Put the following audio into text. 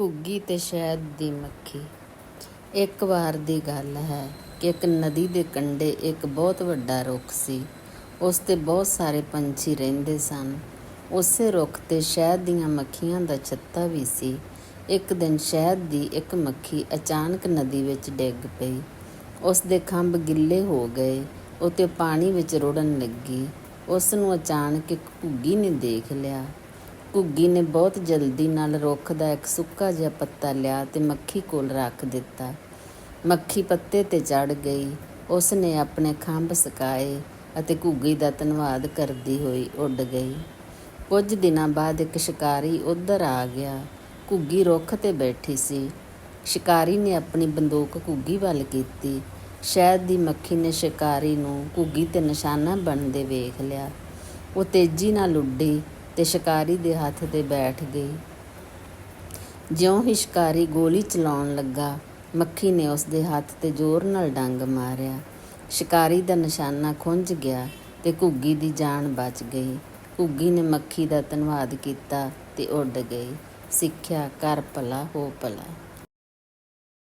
ਘੁੱਗੀ ਤੇ ਸ਼ਹਿਦ ਦੀ ਮੱਖੀ। ਇੱਕ ਵਾਰ ਦੀ ਗੱਲ ਹੈ ਕਿ ਇੱਕ ਨਦੀ ਦੇ ਕੰਢੇ ਇੱਕ ਬਹੁਤ ਵੱਡਾ ਰੁੱਖ ਸੀ। ਉਸ ਤੇ ਬਹੁਤ ਸਾਰੇ ਪੰਛੀ ਰਹਿੰਦੇ ਸਨ। ਉਸੇ ਰੁੱਖ ਤੇ ਸ਼ਹਿਦ ਦੀਆਂ ਮੱਖੀਆਂ ਦਾ ਛੱਤਾ ਵੀ ਸੀ। ਇੱਕ ਦਿਨ ਸ਼ਹਿਦ ਦੀ ਇੱਕ ਮੱਖੀ ਅਚਾਨਕ ਨਦੀ ਵਿੱਚ ਡਿੱਗ ਪਈ। ਉਸ ਦੇ ਖੰਭ ਗਿੱਲੇ ਹੋ ਗਏ ਉਹ ਪਾਣੀ ਵਿੱਚ ਰੁੜਨ ਲੱਗੀ। ਉਸ ਨੂੰ ਅਚਾਨਕ ਇੱਕ ਘੁੱਗੀ ਨੇ ਦੇਖ ਲਿਆ। ਘੁੱਗੀ ਨੇ ਬਹੁਤ ਜਲਦੀ ਨਾਲ ਰੁੱਖ ਦਾ ਇੱਕ ਸੁੱਕਾ ਜਿਹਾ ਪੱਤਾ ਲਿਆ ਤੇ ਮੱਖੀ ਕੋਲ ਰੱਖ ਦਿੱਤਾ। ਮੱਖੀ ਪੱਤੇ ਤੇ ਚੜ ਗਈ। ਉਸ ਨੇ ਆਪਣੇ ਖੰਭ ਸਕਾਏ ਅਤੇ ਘੁੱਗੀ ਦਾ ਧੰਨਵਾਦ ਕਰਦੀ ਹੋਈ ਉੱਡ ਗਈ। ਕੁਝ ਦਿਨਾਂ ਬਾਅਦ ਇੱਕ ਸ਼ਿਕਾਰੀ ਉੱਧਰ ਆ ਗਿਆ। ਘੁੱਗੀ ਰੁੱਖ ਤੇ ਬੈਠੀ ਸੀ। ਸ਼ਿਕਾਰੀ ਨੇ ਆਪਣੀ ਬੰਦੂਕ ਘੁੱਗੀ ਵੱਲ ਕੀਤੀ। ਸ਼ਹਿਦ ਦੀ ਮੱਖੀ ਨੇ ਸ਼ਿਕਾਰੀ ਨੂੰ ਘੁੱਗੀ ਤੇ ਨਿਸ਼ਾਨਾ ਬਣਦੇ ਵੇਖ ਲਿਆ। ਉਹ ਤੇਜ਼ੀ ਨਾਲ ਉੱਡੀ ਤੇ ਸ਼ਿਕਾਰੀ ਦੇ ਹੱਥ ਤੇ ਬੈਠ ਗਈ। ਜਿਉਂ ਹੀ ਸ਼ਿਕਾਰੀ ਗੋਲੀ ਚਲਾਉਣ ਲੱਗਾ, ਮੱਖੀ ਨੇ ਉਸ ਦੇ ਹੱਥ ਤੇ ਜ਼ੋਰ ਨਾਲ ਡੰਗ ਮਾਰਿਆ। ਸ਼ਿਕਾਰੀ ਦਾ ਨਿਸ਼ਾਨਾ ਖੁੰਝ ਗਿਆ ਤੇ ਘੁੱਗੀ ਦੀ ਜਾਨ ਬਚ ਗਈ। ਘੁੱਗੀ ਨੇ ਮੱਖੀ ਦਾ ਧੰਨਵਾਦ ਕੀਤਾ ਤੇ ਉੱਡ ਗਈ। ਸਿੱਖਿਆ ਕਰ ਭਲਾ, ਹੋ ਭਲਾ।